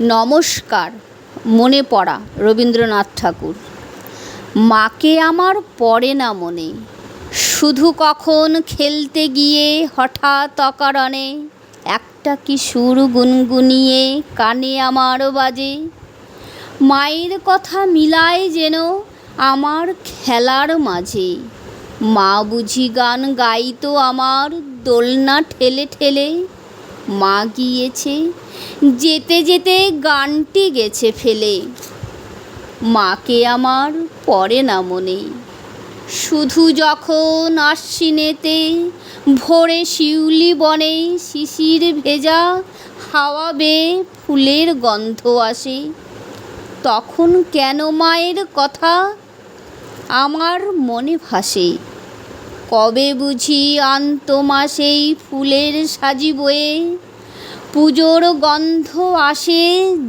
নমস্কার, মনে পড়া রবীন্দ্রনাথ ঠাকুর। মাকে আমার পড়ে না মনে, শুধু কখন খেলতে গিয়ে হঠাৎ অকারণে একটা কি সুর গুনগুনিয়ে কানে আমার বাজে। মায়ের কথা মিলায় যেন আমার খেলার মাঝে। মা বুঝি গান গাইতো আমার দোলনা ঠেলে ঠেলে মা গিয়েছে। যেতে যেতে গানটি গেছে ফেলে। মাকে আমার পড়ে না মনে। শুধু যখন আশ্বিনেতে ভোরে শিউলি বনে শিশির ভেজা হাওয়া বেয়ে ফুলের গন্ধ আসে। তখন কেন মায়ের কথা আমার মনে ভাসে। কবে বুঝি আন্ত মাসেই ফুলের সাজি বয়ে পুজোর গন্ধ আসে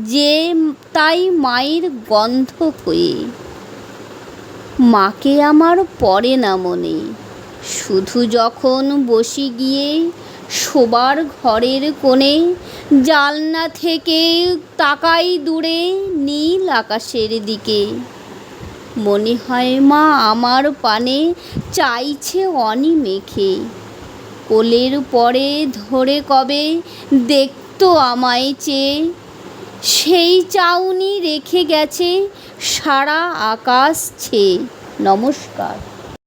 যে তাই মায়ের গন্ধ হয়ে মাকে আমার পড়ে না মনে। শুধু যখন বসি গিয়ে শোবার ঘরের কোণে, জালনা থেকে তাকাই দূরে নীল আকাশের দিকে। মনে হয় মা আমার পানে চাইছে অনি মেখে কোলের পরে ধরে কবে দেখতো আমায় চেয়ে সেই চাউনি রেখে গেছে সারা আকাশ ছে নমস্কার।